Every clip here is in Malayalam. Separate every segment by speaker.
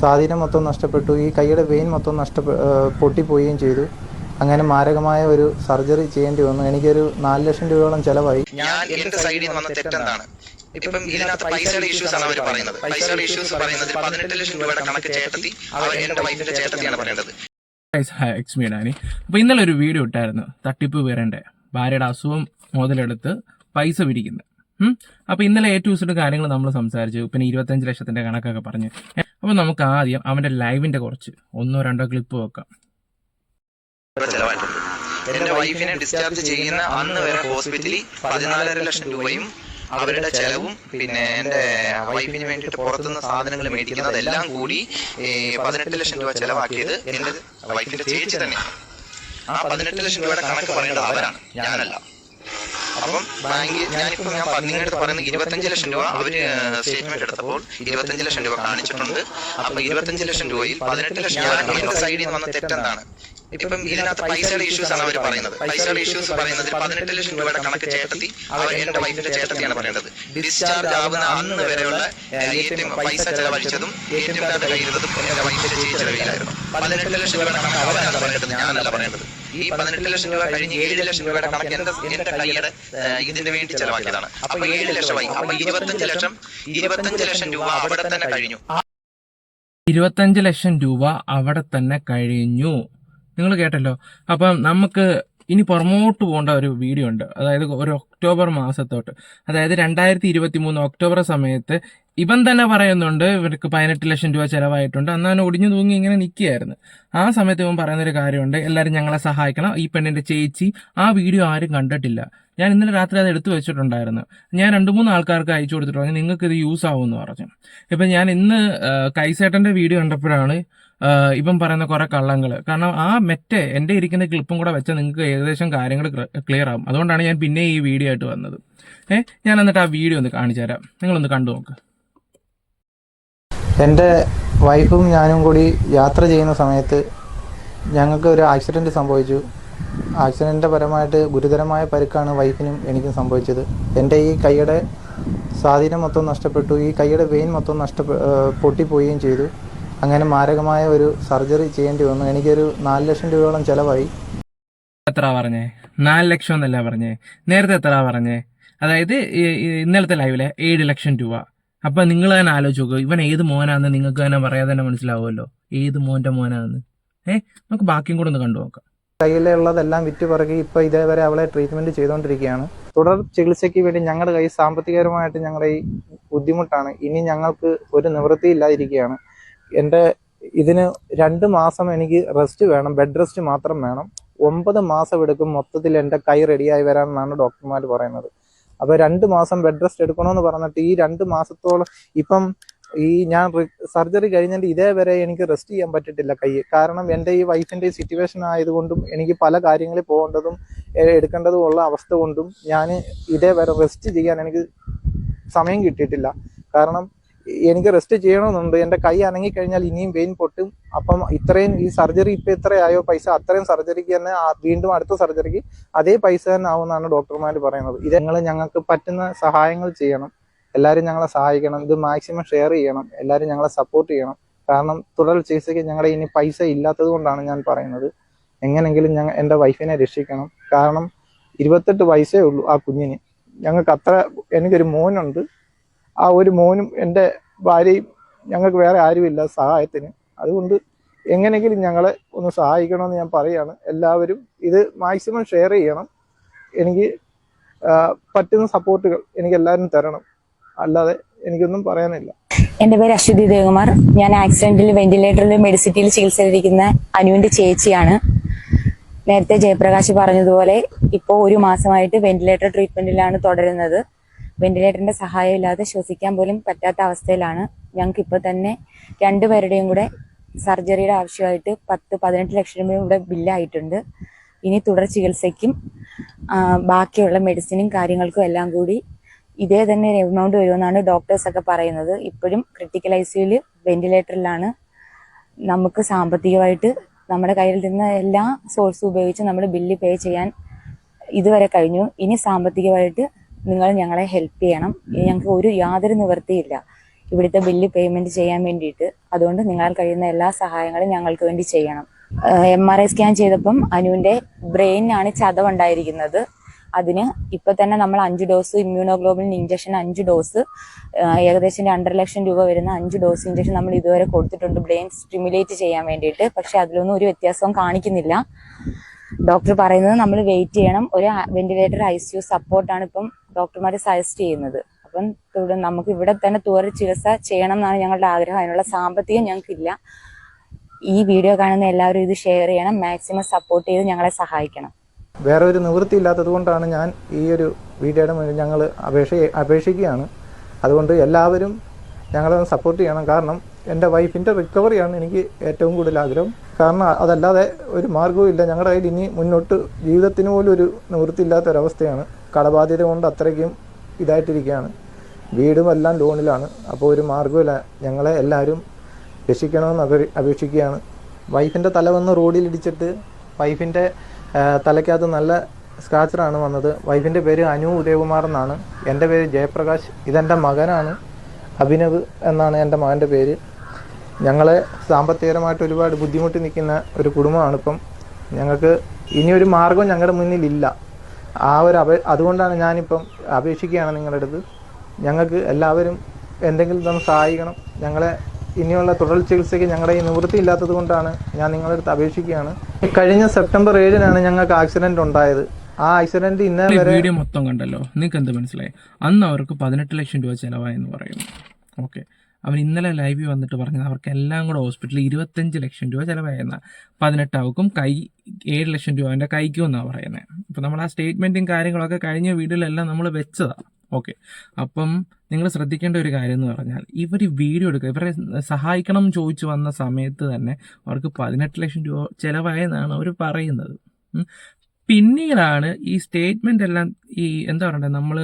Speaker 1: സ്വാധീനം മൊത്തം നഷ്ടപ്പെട്ടു. ഈ കൈയുടെ വെയിൻ മൊത്തം നഷ്ടപ്പെ പൊട്ടിപ്പോവുകയും ചെയ്തു. അങ്ങനെ മാരകമായ ഒരു സർജറി ചെയ്യേണ്ടി വന്നു. എനിക്കൊരു നാല് ലക്ഷം രൂപയോളം ചെലവായി.
Speaker 2: ഞാൻ എന്റെ സൈഡിൽ വന്ന തെറ്റെന്താണ്? ഇപ്പം ഇതിനകത്ത് പൈസയുടെ ഇഷ്യൂസ് ആണ് അവർ പറയുന്നത്. പൈസയുടെ ഇഷ്യൂസ് പറയുന്നത് പതിനെട്ട് ലക്ഷം രൂപയുടെ കണക്ക് ചേട്ടത്തി അവർ എന്റെ വൈഫിന്റെ ചേട്ടത്തിയാണ് പറയേണ്ടത്.
Speaker 3: എക്സ് മീഡാനി അപ്പോൾ ഇന്നലെ ഒരു വീഡിയോ ഇട്ടായിരുന്നു. തട്ടിപ്പ് പേരന്റെ ഭാര്യയുടെ അസുഖം മുതലെടുത്ത് പൈസ പിരിക്കുന്നത് അപ്പോൾ ഇന്നലെ ഏറ്റവും സെഡ് കാര്യങ്ങൾ നമ്മൾ സംസാരിച്ചു. പിന്നെ ഇരുപത്തഞ്ച് ലക്ഷത്തിന്റെ കണക്കൊക്കെ പറഞ്ഞു. അപ്പോൾ നമുക്ക് ആദ്യം അവന്റെ ലൈവിന്റെ കുറച്ച് ഒന്നോ രണ്ടോ ക്ലിപ്പ് വെക്കാം.
Speaker 2: എന്റെ വൈഫിനെ ഡിസ്ചാർജ് ചെയ്യുന്ന അന്ന് വരെ ഹോസ്പിറ്റലിൽ പതിനാലര ലക്ഷം രൂപയും അവരുടെ ചെലവും പിന്നെ എന്റെ വൈഫിന് വേണ്ടിയിട്ട് പുറത്തുനിന്ന് സാധനങ്ങൾ മേടിക്കുന്നത് എല്ലാം കൂടി പതിനെട്ട് ലക്ഷം രൂപ ചെലവാക്കിയത് എന്റെ വൈഫിന്റെ ചേച്ചി തന്നെയാണ്. ആ പതിനെട്ട് ലക്ഷം രൂപയുടെ കണക്ക് പറയേണ്ടത് അവരാണ്. ഞാനല്ല. അപ്പം ബാങ്കിൽ ഞാനിപ്പോ ഞാൻ നിങ്ങളുടെ അടുത്ത് പറയുന്നത് ഇരുപത്തഞ്ച് ലക്ഷം രൂപ അവർ സ്റ്റേറ്റ്മെന്റ് എടുത്തപ്പോൾ ഇരുപത്തഞ്ച് ലക്ഷം രൂപ കാണിച്ചിട്ടുണ്ട്. അപ്പൊ ഇരുപത്തഞ്ച് ലക്ഷം രൂപയിൽ പതിനെട്ട് ലക്ഷം രൂപ എന്റെ സൈഡിൽ നിന്ന് വന്ന തെറ്റെന്താണ്? ഇപ്പം ഇതിനകത്ത് പൈസയുടെ ഇഷ്യൂസ് ആണ് അവർ പറയുന്നത്. പൈസയുടെ ഇഷ്യൂസ് പറയുന്നത് പതിനെട്ട് ലക്ഷം രൂപയുടെ കണക്ക് ചേട്ടത്തി അവർ എന്റെ വൈഫിന്റെ ചേട്ടത്തിയാണ് പറയുന്നത്. ഡിസ്ചാർജ് ആവുന്ന അന്ന് വരെയുള്ള എ ടി എം പൈസ ചെലവഴിച്ചതും എ ടി എം കാർഡ് കയ്യിരുന്നതും എന്റെ വൈഫിന്റെ ചെലവിലായിരുന്നു പതിനെട്ട് ലക്ഷം രൂപയുടെ കണക്ക് അവരാണ് പറയേണ്ടത് ഞാനല്ല പറയേണ്ടത് ഈ പതിനെട്ട് ലക്ഷം രൂപ കഴിഞ്ഞ് ഏഴ് ലക്ഷം രൂപയുടെ കണക്ക് എന്റെ എന്റെ കൈയുടെ ഇതിന് വേണ്ടി ചെലവാക്കിയതാണ്. അപ്പൊ ഏഴ് ലക്ഷമായി. അപ്പൊ ഇരുപത്തഞ്ച് ലക്ഷം ഇരുപത്തഞ്ച് ലക്ഷം രൂപ അവിടെ തന്നെ കഴിഞ്ഞു
Speaker 3: ഇരുപത്തഞ്ച് ലക്ഷം രൂപ അവിടെ തന്നെ കഴിഞ്ഞു നിങ്ങൾ കേട്ടല്ലോ. അപ്പം നമുക്ക് ഇനി പുറമോട്ട് പോകേണ്ട ഒരു വീഡിയോ ഉണ്ട്. അതായത് ഒരു ഒക്ടോബർ മാസത്തോട്ട്. അതായത് രണ്ടായിരത്തി ഇരുപത്തി മൂന്ന് ഒക്ടോബർ സമയത്ത് ഇവൻ തന്നെ പറയുന്നുണ്ട് ഇവർക്ക് പതിനെട്ട് ലക്ഷം രൂപ ചിലവായിട്ടുണ്ട്. അന്ന് അവൻ ഒടിഞ്ഞു തൂങ്ങി ഇങ്ങനെ നിൽക്കുകയായിരുന്നു. ആ സമയത്ത് ഇവൻ പറയുന്നൊരു കാര്യമുണ്ട് എല്ലാവരും ഞങ്ങളെ സഹായിക്കണം. ഈ പെണ്ണിന്റെ ചേച്ചി ആ വീഡിയോ ആരും കണ്ടിട്ടില്ല. ഞാൻ ഇന്നലെ രാത്രി അത് എടുത്തു വെച്ചിട്ടുണ്ടായിരുന്നു. ഞാൻ രണ്ട് മൂന്ന് ആൾക്കാർക്ക് അയച്ചു കൊടുത്തിട്ട് പറഞ്ഞു നിങ്ങൾക്ക് ഇത് യൂസ് ആവും എന്ന് പറഞ്ഞു. ഇപ്പം ഞാൻ ഇന്ന് കൈസേട്ടന്റെ വീഡിയോ കണ്ടപ്പോഴാണ് ഇപ്പം പറയുന്ന കുറെ കള്ളങ്ങൾ കാരണം ആ മെറ്റേ എന്റെ ഇരിക്കുന്ന ക്ലിപ്പും കൂടെ വെച്ചാൽ നിങ്ങൾക്ക് ഏകദേശം കാര്യങ്ങൾ ക്ലിയർ ആവും. അതുകൊണ്ടാണ് ഞാൻ പിന്നെ ഈ വീഡിയോ ആയിട്ട് വന്നത്. ഏ ഞാൻ എന്നിട്ട് ആ വീഡിയോ ഒന്ന് കാണിച്ചു തരാം. നിങ്ങളൊന്ന് കണ്ടു നോക്ക്.
Speaker 1: എന്റെ വൈഫും ഞാനും കൂടി യാത്ര ചെയ്യുന്ന സമയത്ത് ഞങ്ങൾക്ക് ഒരു ആക്സിഡന്റ് സംഭവിച്ചു. ആക്സിഡന്റിന്റെ പരമായിട്ട് ഗുരുതരമായ പരിക്കാണ് വൈഫിനും എനിക്കും സംഭവിച്ചത്. എന്റെ ഈ കൈയുടെ സ്വാധീനം മൊത്തം നഷ്ടപ്പെട്ടു. ഈ കൈയുടെ വെയിൻ മൊത്തം ഏഹ് പൊട്ടിപ്പോവുകയും ചെയ്തു. അങ്ങനെ മാരകമായ ഒരു സർജറി ചെയ്യേണ്ടി വന്നു. എനിക്കൊരു നാല് ലക്ഷം രൂപയോളം ചിലവായി.
Speaker 3: എത്ര പറഞ്ഞേ? നാല് ലക്ഷം എന്നല്ല പറഞ്ഞേ? നേരത്തെ എത്ര പറഞ്ഞേ? അതായത് ഇന്നലത്തെ ലൈവിലെ ഏഴ് ലക്ഷം രൂപ. അപ്പൊ നിങ്ങൾ തന്നെ ആലോചിച്ച് നോക്കുക ഇവൻ ഏത് മോനാന്ന് നിങ്ങൾക്ക് തന്നെ പറയാതെ തന്നെ മനസ്സിലാവുമല്ലോ. ഏത് മോന്റെ മോനാന്ന്. ഏഹ് നമുക്ക് ബാക്കിയും കൂടെ ഒന്ന് കണ്ടു നോക്കാം
Speaker 1: കയ്യിലുള്ളതെല്ലാം വിറ്റ് പറക്കി ഇപ്പോൾ ഇതേവരെ അവളെ ട്രീറ്റ്മെന്റ് ചെയ്തുകൊണ്ടിരിക്കുകയാണ് തുടർ ചികിത്സയ്ക്ക് വേണ്ടി ഞങ്ങളുടെ കൈ സാമ്പത്തികപരമായിട്ട് ഞങ്ങളുടെ ഈ ബുദ്ധിമുട്ടാണ്. ഇനി ഞങ്ങൾക്ക് ഒരു നിവൃത്തി ഇല്ലാതിരിക്കുകയാണ്. എന്റെ ഇതിന് രണ്ട് മാസം എനിക്ക് റെസ്റ്റ് വേണം ബെഡ് റെസ്റ്റ് മാത്രം വേണം. ഒമ്പത് മാസം എടുക്കും മൊത്തത്തിൽ എന്റെ കൈ റെഡിയായി വരാമെന്നാണ് ഡോക്ടർമാർ പറയുന്നത്. അപ്പോൾ രണ്ട് മാസം ബെഡ് റെസ്റ്റ് എടുക്കണമെന്ന് പറഞ്ഞിട്ട് ഈ രണ്ട് മാസത്തോളം ഇപ്പം ഈ ഞാൻ സർജറി കഴിഞ്ഞിട്ട് ഇതേവരെ എനിക്ക് റെസ്റ്റ് ചെയ്യാൻ പറ്റിയിട്ടില്ല കൈ. കാരണം എന്റെ ഈ വൈഫിന്റെ സിറ്റുവേഷൻ ആയതുകൊണ്ടും എനിക്ക് പല കാര്യങ്ങളിൽ പോകേണ്ടതും എടുക്കേണ്ടതും ഉള്ള അവസ്ഥ കൊണ്ടും ഞാൻ ഇതേവരെ റെസ്റ്റ് ചെയ്യാൻ എനിക്ക് സമയം കിട്ടിയിട്ടില്ല. കാരണം എനിക്ക് റെസ്റ്റ് ചെയ്യണമെന്നുണ്ട്. എന്റെ കൈ അനങ്ങിക്കഴിഞ്ഞാൽ ഇനിയും വെയിൻ പൊട്ടും. അപ്പം ഇത്രയും ഈ സർജറി ഇപ്പം എത്രയായോ പൈസ. അത്രയും സർജറിക്ക് തന്നെ വീണ്ടും അടുത്ത സർജറിക്ക് അതേ പൈസ തന്നെ ആവുമെന്നാണ് ഡോക്ടർമാർ പറയുന്നത്. ഇത് ഞങ്ങൾ ഞങ്ങൾക്ക് പറ്റുന്ന സഹായങ്ങൾ ചെയ്യണം. എല്ലാവരും ഞങ്ങളെ സഹായിക്കണം. ഇത് മാക്സിമം ഷെയർ ചെയ്യണം. എല്ലാവരും ഞങ്ങളെ സപ്പോർട്ട് ചെയ്യണം. കാരണം തുടർ ചികിത്സയ്ക്ക് ഞങ്ങളുടെ ഇനി പൈസ ഇല്ലാത്തത് കൊണ്ടാണ് ഞാൻ പറയുന്നത്. എങ്ങനെങ്കിലും ഞങ്ങൾ എന്റെ വൈഫിനെ രക്ഷിക്കണം. കാരണം ഇരുപത്തെട്ട് വയസ്സേ ഉള്ളൂ ആ കുഞ്ഞിന്. ഞങ്ങൾക്ക് അത്ര എനിക്കൊരു മോനുണ്ട്. ആ ഒരു മോനും എന്റെ ഭാര്യയും ഞങ്ങൾക്ക് വേറെ ആരുമില്ല സഹായത്തിന്. അതുകൊണ്ട് എങ്ങനെയെങ്കിലും ഞങ്ങളെ ഒന്ന് സഹായിക്കണമെന്ന് ഞാൻ പറയുകയാണ് എല്ലാവരും ഇത് മാക്സിമം ഷെയർ ചെയ്യണം. എനിക്ക് പറ്റുന്ന സപ്പോർട്ടുകൾ എനിക്ക് എല്ലാവരും തരണം. അല്ലാതെ എനിക്കൊന്നും പറയാനില്ല.
Speaker 4: എന്റെ പേര് അശ്വതി ദേവകുമാർ. ഞാൻ ആക്സിഡന്റിൽ വെന്റിലേറ്ററിൽ മെഡിസിറ്റിയിൽ ചികിത്സയിലിരിക്കുന്ന അനുവിന്റെ ചേച്ചിയാണ്. നേരത്തെ ജയപ്രകാശ് പറഞ്ഞതുപോലെ ഇപ്പോൾ ഒരു മാസമായിട്ട് വെന്റിലേറ്റർ ട്രീറ്റ്മെന്റിലാണ് തുടരുന്നത്. വെന്റിലേറ്ററിന്റെ സഹായം ഇല്ലാതെ ശ്വസിക്കാൻ പോലും പറ്റാത്ത അവസ്ഥയിലാണ്. ഞങ്ങൾക്ക് ഇപ്പോൾ തന്നെ രണ്ടുപേരുടെയും കൂടെ സർജറിയുടെ ആവശ്യമായിട്ട് പത്ത് പതിനെട്ട് ലക്ഷം രൂപയുടെ ബില്ലായിട്ടുണ്ട്. ഇനി തുടർ ചികിത്സയ്ക്കും ബാക്കിയുള്ള മെഡിസിനും കാര്യങ്ങൾക്കും എല്ലാം കൂടി ഇതേ തന്നെ എമൗണ്ട് വരുമെന്നാണ് ഡോക്ടേഴ്സ് ഒക്കെ പറയുന്നത്. ഇപ്പോഴും ക്രിട്ടിക്കൽ ഐ വെന്റിലേറ്ററിലാണ് നമുക്ക് സാമ്പത്തികമായിട്ട് നമ്മുടെ കയ്യിൽ നിന്ന് എല്ലാ സോഴ്സും ഉപയോഗിച്ച് നമ്മൾ ബില്ല് പേ ചെയ്യാൻ ഇതുവരെ കഴിഞ്ഞു. ഇനി സാമ്പത്തികമായിട്ട് നിങ്ങൾ ഞങ്ങളെ ഹെൽപ്പ് ചെയ്യണം. ഞങ്ങൾക്ക് ഒരു യാതൊരു നിവൃത്തിയില്ല ഇവിടുത്തെ ബില്ല് പേയ്മെന്റ് ചെയ്യാൻ വേണ്ടിയിട്ട്. അതുകൊണ്ട് നിങ്ങൾ കഴിയുന്ന എല്ലാ സഹായങ്ങളും ഞങ്ങൾക്ക് വേണ്ടി ചെയ്യണം. എം ആർ ഐ സ്കാൻ ചെയ്തപ്പം അനുവിന്റെ ബ്രെയിനാണ് ചതവുണ്ടായിരിക്കുന്നത്. അതിന് ഇപ്പൊ തന്നെ നമ്മൾ അഞ്ച് ഡോസ് ഇമ്മ്യൂണോഗ്ലോബിൻ ഇഞ്ചക്ഷൻ അഞ്ച് ഡോസ് ഏകദേശം രണ്ടര ലക്ഷം രൂപ വരുന്ന അഞ്ച് ഡോസ് ഇഞ്ചക്ഷൻ നമ്മൾ ഇതുവരെ കൊടുത്തിട്ടുണ്ട്. ബ്രെയിൻ സ്റ്റിമുലേറ്റ് ചെയ്യാൻ വേണ്ടിയിട്ട്. പക്ഷെ അതിലൊന്നും ഒരു വ്യത്യാസവും കാണിക്കുന്നില്ല. ഡോക്ടർ പറയുന്നത് നമ്മൾ വെയിറ്റ് ചെയ്യണം. ഒരു വെന്റിലേറ്റർ ഐ സി യു സപ്പോർട്ടാണ് ഇപ്പം ഡോക്ടർമാർ സജസ്റ്റ് ചെയ്യുന്നത്. അപ്പം നമുക്ക് ഇവിടെ തന്നെ തുറ ചികിത്സ ചെയ്യണം എന്നാണ് ഞങ്ങളുടെ ആഗ്രഹം. അതിനുള്ള സാമ്പത്തികം ഞങ്ങൾക്കില്ല. ഈ വീഡിയോ കാണുന്ന എല്ലാവരും ഇത് ഷെയർ ചെയ്യണം. മാക്സിമം സപ്പോർട്ട് ചെയ്ത് ഞങ്ങളെ സഹായിക്കണം.
Speaker 1: വേറെ ഒരു നിവൃത്തി ഇല്ലാത്തത് കൊണ്ടാണ് ഞാൻ ഈ ഒരു വീഡിയോയുടെ മുന്നിൽ ഞങ്ങൾ അപേക്ഷ അപേക്ഷിക്കുകയാണ്. അതുകൊണ്ട് എല്ലാവരും ഞങ്ങളെ സപ്പോർട്ട് ചെയ്യണം. കാരണം എന്റെ വൈഫിന്റെ റിക്കവറിയാണ് എനിക്ക് ഏറ്റവും കൂടുതൽ ആഗ്രഹം. കാരണം അതല്ലാതെ ഒരു മാർഗവും ഇല്ല. ഞങ്ങളുടെ കയ്യിൽ ഇനി മുന്നോട്ട് ജീവിതത്തിന് പോലും ഒരു നിവൃത്തി ഇല്ലാത്ത ഒരവസ്ഥയാണ് കടബാധ്യത കൊണ്ട് അത്രയ്ക്കും ഇതായിട്ടിരിക്കുകയാണ്. വീടും എല്ലാം ലോണിലാണ്. അപ്പോൾ ഒരു മാർഗമില്ല ഞങ്ങളെ എല്ലാവരും രക്ഷിക്കണമെന്ന് അപേ- അപേക്ഷിക്കുകയാണ്. വൈഫിന്റെ തല വന്ന് റോഡിലിടിച്ചിട്ട് വൈഫിന്റെ തലയ്ക്കകത്ത് നല്ല സ്ക്രാച്ചറാണ് വന്നത്. വൈഫിന്റെ പേര് അനു ഉദയകുമാർ എന്നാണ്. എന്റെ പേര് ജയപ്രകാശ്. ഇതെന്റെ മകനാണ് അഭിനവ് എന്നാണ് എന്റെ മകന്റെ പേര്. ഞങ്ങളെ സാമ്പത്തികപരമായിട്ട് ഒരുപാട് ബുദ്ധിമുട്ടി നിൽക്കുന്ന ഒരു കുടുംബമാണ് ഇപ്പം. ഞങ്ങൾക്ക് ഇനിയൊരു മാർഗം ഞങ്ങളുടെ മുന്നിലില്ല. ആ ഒരു അപേ അതുകൊണ്ടാണ് ഞാനിപ്പം അപേക്ഷിക്കുകയാണ് നിങ്ങളുടെ അടുത്ത്. ഞങ്ങൾക്ക് എല്ലാവരും എന്തെങ്കിലും തന്നെ സഹായിക്കണം. ഞങ്ങളെ ഇനിയുള്ള തുടർ ചികിത്സയ്ക്ക് ഞങ്ങളുടെ ഈ നിവൃത്തി ഇല്ലാത്തത് കൊണ്ടാണ് ഞാൻ നിങ്ങളുടെ അടുത്ത് അപേക്ഷിക്കുകയാണ്. കഴിഞ്ഞ സെപ്റ്റംബർ ഏഴിനാണ് ഞങ്ങൾക്ക് ആക്സിഡന്റ് ഉണ്ടായത്. ആ ആക്സിഡന്റ് ഇന്നേ വരെ
Speaker 3: വീഡിയോ മൊത്തം കണ്ടല്ലോ. നിങ്ങൾക്ക് എന്ത് മനസ്സിലായി? അന്ന് അവർക്ക് പതിനെട്ട് ലക്ഷം രൂപ ചെലവായെന്ന് പറയുന്നു. ഓക്കെ. അവൻ ഇന്നലെ ലൈവിൽ വന്നിട്ട് പറഞ്ഞത് അവർക്ക് എല്ലാം കൂടെ ഹോസ്പിറ്റലിൽ ഇരുപത്തഞ്ച് ലക്ഷം രൂപ ചിലവായിരുന്ന പതിനെട്ട് അവക്കും കൈ ഏഴ് ലക്ഷം രൂപ അവന്റെ കൈക്കും എന്നാണ് പറയുന്നത് അപ്പം നമ്മൾ ആ സ്റ്റേറ്റ്മെന്റും കാര്യങ്ങളൊക്കെ കഴിഞ്ഞ വീഡിയോയിലെല്ലാം നമ്മൾ വെച്ചതാണ് ഓക്കെ. അപ്പം നിങ്ങൾ ശ്രദ്ധിക്കേണ്ട ഒരു കാര്യം എന്ന് പറഞ്ഞാൽ ഇവർ വീഡിയോ എടുക്കുക ഇവരെ സഹായിക്കണം ചോദിച്ചു വന്ന സമയത്ത് തന്നെ അവർക്ക് പതിനെട്ട് ലക്ഷം രൂപ ചിലവായെന്നാണ് അവർ പറയുന്നത്. പിന്നീടാണ് ഈ സ്റ്റേറ്റ്മെന്റ് എല്ലാം ഈ എന്താ പറയണ്ടേ നമ്മൾ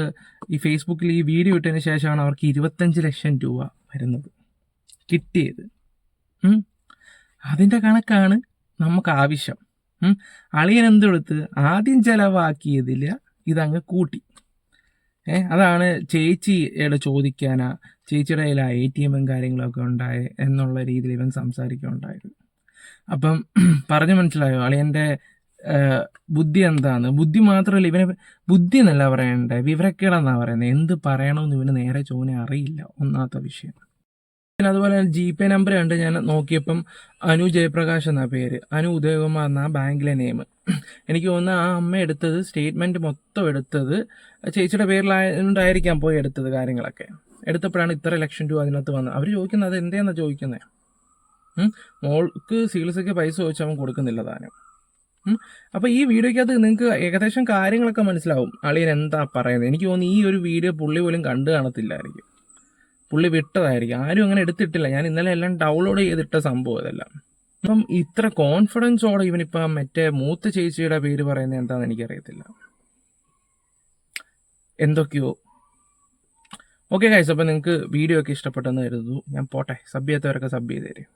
Speaker 3: ഈ ഫേസ്ബുക്കിൽ ഈ വീഡിയോ ഇട്ടതിന് ശേഷമാണ് അവർക്ക് ഇരുപത്തഞ്ച് ലക്ഷം രൂപ വരുന്നത് കിട്ടിയത്. അതിന്റെ കണക്കാണ് നമുക്ക് ആവശ്യം. അളിയൻ എന്തെടുത്ത് ആദ്യം ചിലവാക്കിയതിൽ ഇതങ്ങ് കൂട്ടി. ഏ അതാണ് ചേച്ചിയുടെ ചോദിക്കാനാ ചേച്ചിയുടെ കയ്യിൽ ആ എ ടി എമ്മും കാര്യങ്ങളൊക്കെ ഉണ്ടായ എന്നുള്ള രീതിയിൽ ഇവൻ സംസാരിക്കുകയുണ്ടായത്. അപ്പം പറഞ്ഞു മനസ്സിലായോ അളിയന്റെ ബുദ്ധി എന്താണ് ബുദ്ധി മാത്രമല്ല ഇവനെ ബുദ്ധി എന്നല്ല പറയണ്ടേ വിവരക്കേടെന്നാ പറയുന്നത്? എന്ത് പറയണമെന്ന് ഇവന് നേരെ ചോദിനെ അറിയില്ല ഒന്നാമത്തെ വിഷയം. പിന്നെ അതുപോലെ തന്നെ ജി പേ നമ്പർ കണ്ട് ഞാൻ നോക്കിയപ്പം അനു ജയപ്രകാശ് എന്നാ പേര്. അനു ഉദയകുമാർ എന്നാ ബാങ്കിലെ നെയിം എനിക്ക് തോന്നുന്നു ആ അമ്മ എടുത്തത് സ്റ്റേറ്റ്മെന്റ് മൊത്തം എടുത്തത് ചേച്ചിയുടെ പേരിലായതുകൊണ്ടായിരിക്കാം പോയി എടുത്തത് കാര്യങ്ങളൊക്കെ. എടുത്തപ്പോഴാണ് ഇത്ര ലക്ഷം രൂപ അതിനകത്ത് വന്നത്. അവർ ചോദിക്കുന്നത് അത് എന്തേന്നാ ചോദിക്കുന്നത്? മോൾക്ക് ചികിത്സയ്ക്ക് പൈസ ചോദിച്ചാൽ അവൻ കൊടുക്കുന്നില്ല താനും. അപ്പോൾ അപ്പൊ ഈ വീഡിയോയ്ക്കകത്ത് നിങ്ങൾക്ക് ഏകദേശം കാര്യങ്ങളൊക്കെ മനസ്സിലാവും. അളിയൻ എന്താ പറയുന്നത്? എനിക്ക് തോന്നുന്നു ഈ ഒരു വീഡിയോ പുള്ളി പോലും കണ്ടു കാണത്തില്ലായിരിക്കും. പുള്ളി വിട്ടതായിരിക്കും. ആരും അങ്ങനെ എടുത്തിട്ടില്ല. ഞാൻ ഇന്നലെ എല്ലാം ഡൗൺലോഡ് ചെയ്തിട്ട സംഭവം ഇതെല്ലാം അപ്പം ഇത്ര കോൺഫിഡൻസോടെ ഇവനിപ്പം മറ്റേ മൂത്ത ചേച്ചിയുടെ പേര് പറയുന്നത് എന്താണെന്ന് എനിക്കറിയത്തില്ല. എന്തൊക്കെയോ. ഓക്കെ ഗൈസ് അപ്പം നിങ്ങൾക്ക് വീഡിയോ ഒക്കെ ഇഷ്ടപ്പെട്ടെന്ന് കരുതുന്നു. ഞാൻ പോട്ടെ. സബ് ചെയ്യാത്തവരൊക്കെ സബ് ചെയ്ത് തരും.